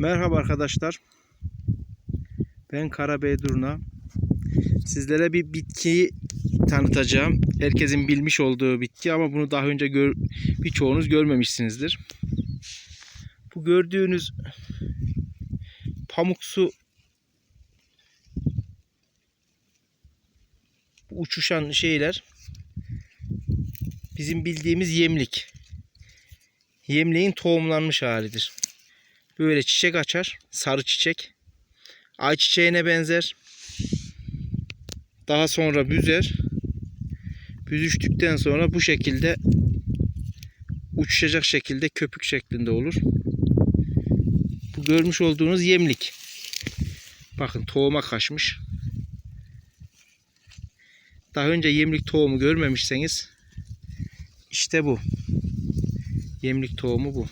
Merhaba arkadaşlar. Ben Karabey Durna. Sizlere bir bitkiyi tanıtacağım. Herkesin bilmiş olduğu bitki ama bunu daha önce gör, birçoğunuz görmemişsinizdir. Bu gördüğünüz pamuksu uçuşan şeyler bizim bildiğimiz yemlik. Yemliğin tohumlanmış halidir. Böyle çiçek açar. Sarı çiçek. Ay çiçeğine benzer. Daha sonra büzer. Büzüştükten sonra bu şekilde uçuşacak şekilde köpük şeklinde olur. Bu görmüş olduğunuz yemlik. Bakın tohuma kaçmış. Daha önce yemlik tohumu görmemişseniz işte bu. Yemlik tohumu bu.